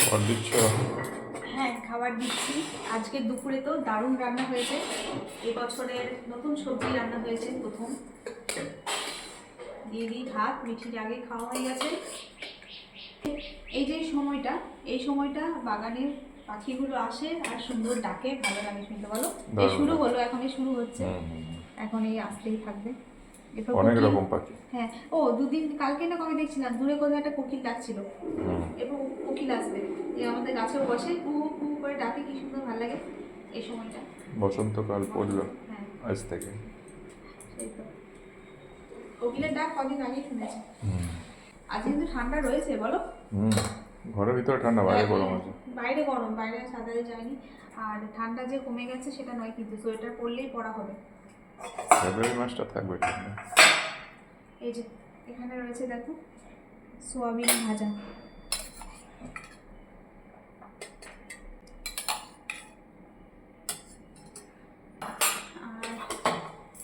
খাবার দিচ্ছ? হ্যাঁ খাবার দিচ্ছি। আজকে দুপুরে তো দারুণ রান্না হয়েছে। এই বছরের নতুন সবজি রান্না হয়েছে প্রথম। দিয়ে দিই ভাত মিঠির আগে খাওয়া হয়ে গেছে। এই যে সময়টা এই সময়টা বাগানের পাখিগুলো আসে আর সুন্দর ডাকে ভালো লাগে শুনতে বলো। শুরু হলো এখনই শুরু হচ্ছে। এখন এই আসতেই থাকবে। অনেক রকম পাখি। হ্যাঁ। ও দুদিন কালকে না কবে দেখছিলাম দূরে কোথাও একটা কোকিল ডাকছিল। এবং কোকিল আসবে। আমাদের গাছেও বসে কু কু করে ডাকে কি সুন্দর ভালো লাগে এই সময়টা। বসন্তকাল পড়ল হ্যাঁ। আজ থেকে। কোকিলের ডাক কদিন আগেই শুনেছি। আজ কিন্তু ঠান্ডা রয়েছে বলো? ঘরের ভিতরে ঠান্ডা বাইরে গরম আছে। বাইরে গরম বাইরে সাঁতারে যায়নি। আর ঠান্ডা যে কমে গেছে সেটা নয় কিন্তু সোয়েটার পরলেই পরা হবে। ফেব্রুয়ারি মাসটা থাকবে এই যে এখানে রয়েছে দেখো সোয়াবিন ভাজা।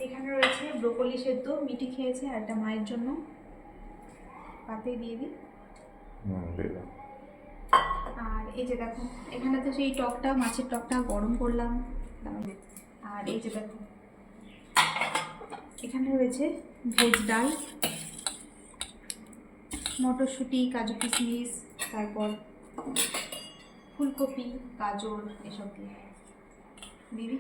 এখানে রয়েছে ব্রোকলি সেদ্ধ মিটি খেয়েছে আর একটা মায়ের জন্য। পাতে দিয়ে দিই। আর এই যে দেখো এখানে তো সেই টকটা মাছের টকটা গরম করলাম। আর এই যে দেখো এখানে রয়েছে ভেজ ডাল মটরশুঁটি কাজু কিশমিশ তারপর ফুলকপি গাজর এসব দিয়ে। দিদি?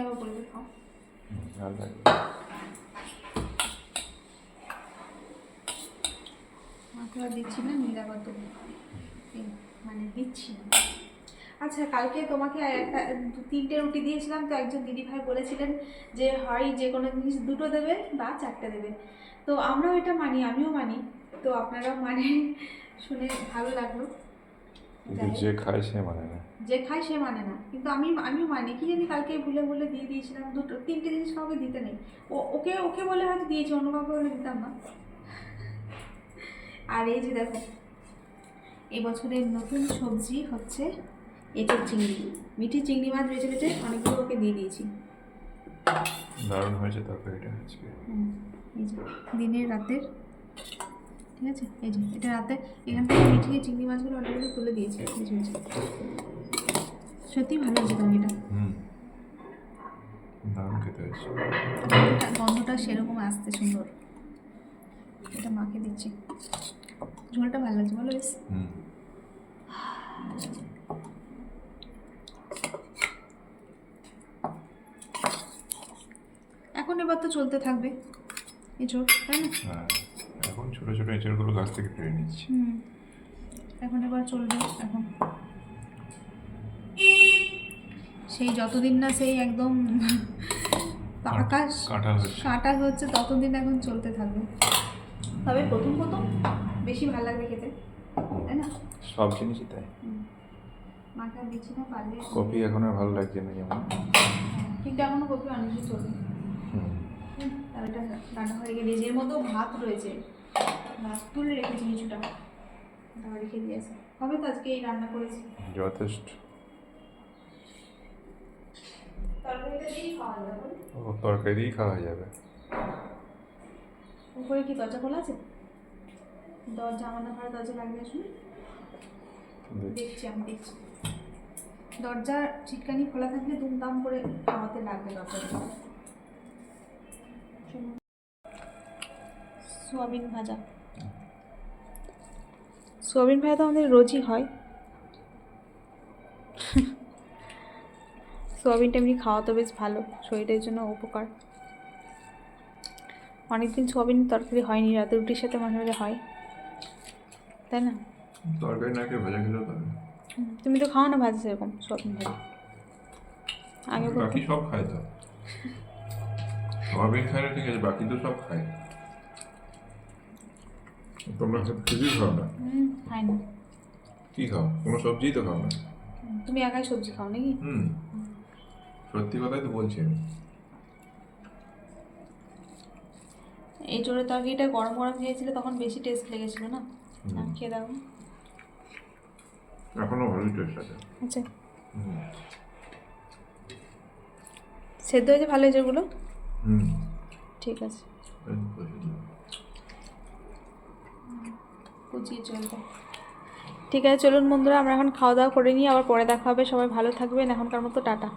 আবার বলবে খাও। দিচ্ছি না নিলে আবার তো এই, মানে দিচ্ছি না। আচ্ছা কালকে তোমাকে একটা তিনটে রুটি দিয়েছিলাম তো একজন দিদিভাই বলেছিলেন যে হয় যে কোনো জিনিস দুটো দেবে বা চারটে দেবে। তো আমরাও এটা মানি আমিও মানি। তো আপনারাও মানে শুনে ভালো লাগল। যে খায় সে মানে না। যে খায় সে মানে না। কিন্তু আমি আমিও মানি। কি জানি কালকে ভুলে ভুলে দিয়ে দিয়েছিলাম দুটো তিনটে জিনিস কাউকে দিতে নেই। ও ওকে ওকে বলে হয়তো দিয়েছি অন্য কাউকে বলে দিতাম না। আর এই যে দেখো এবছরের নতুন সবজি হচ্ছে এঁচড় চিংড়ি। মিঠি চিংড়ি মাছ বেছে বেছে অনেকগুলো ওকে দিয়ে দিয়েছি। দারুণ হয়েছে তরকারিটা আজকে। এই যে দিনের রাতের ঠিক আছে? এই যে এটা রাতে এখান থেকে মিঠিয়ে চিংড়ি মাছগুলো অনেকগুলো তুলে দিয়েছি। বেছে বেছে। সত্যি ভালো হয়েছে তরকারিটা। দারুণ খেতে হয়েছে। গন্ধটা সেরকম আসতে সুন্দর। এটা মাকে দিচ্ছি। ঝোলটা ভালো লাগছে বলো বেশ। এখন এবার তো চলতে থাকবে ঝোল তাই না? হ্যাঁ এখন ছোট ছোট এঁচড়গুলো গাছ থেকে পেরে নিচ্ছি। এখন এবার চলবে এখন। সেই যতদিন না সেই একদম কাঁঠাল কাটা হচ্ছে ততদিন এখন চলতে থাকবে। তবে প্রথম প্রথম বেশি ভালো লাগবে খেতে তাই না? সব জিনিসই তাই। মাকে দিচ্ছি না পারলে কফি এখন আর ভালো লাগছে না যেমন। কিন্তু এখনও কপি অনেক কিছু চলবে। তাহলে এটা রান্না হয়ে গেলে। এর মধ্যেও ভাত রয়েছে। ভাত তুলে রেখেছি কিছুটা। তাও রেখে দিয়েছে হবে তো আজকে এই রান্না করেছি। যথেষ্ট। তরকারিটা দিয়েই খাওয়া যাবে। ও তরকারি দিয়েই খাওয়া যাবে। উপরে কি দরজা খোলা আছে? দরজা আমাদের ঘরে দরজা লাগিয়ে আসুন দেখছি। আমি দেখছি। দরজা চিটকানি খোলা থাকলে দুমদাম করে খাওয়াতে লাগবে দরজাটা সোয়াবিন ভাজা। সোয়াবিন ভাজা তো আমাদের রোজই হয়। সোয়াবিনটা এমনি খাওয়া তো বেশ ভালো শরীরের জন্য উপকার। অনেকদিন সোয়াবিন তরকারি হয়নি রাতে রুটির সাথে মাঝে মাঝে হয়। তাই না? তরকারি না খেয়ে ভাজা খেলেও পাবে তুমি তো খাও না ভাজা সেরকম সোয়াবিন ভাজা। আগে বাকি সব খায় তো। সয়াবিন খায় না ঠিক আছে বাকি তো সব খায়। তোমরা কিছুই খাও না? খাই না। কি খাও? কোনো সবজিই তো খাও না। তুমি একাই সবজি খাও নাকি? হুম। সত্যি কথাই তো বলছি আমি। এই জোরে তরকারিটা গরম গরম খেয়েছিলে তখন বেশি টেস্ট লেগেছিল না। খেয়ে দাও। এখনও ভালোই টেস্ট আছে। আচ্ছা। সেদ্ধ হয়েছে ভালো হয়েছে ওগুলো? হুম। ঠিক আছে। কুচিয়ে চলবে। ঠিক আছে চলুন বন্ধুরা আমরা এখন খাওয়া দাওয়া করে নিই আবার পরে দেখা হবে। সবাই ভালো থাকবেন এখনকার মতো টাটা।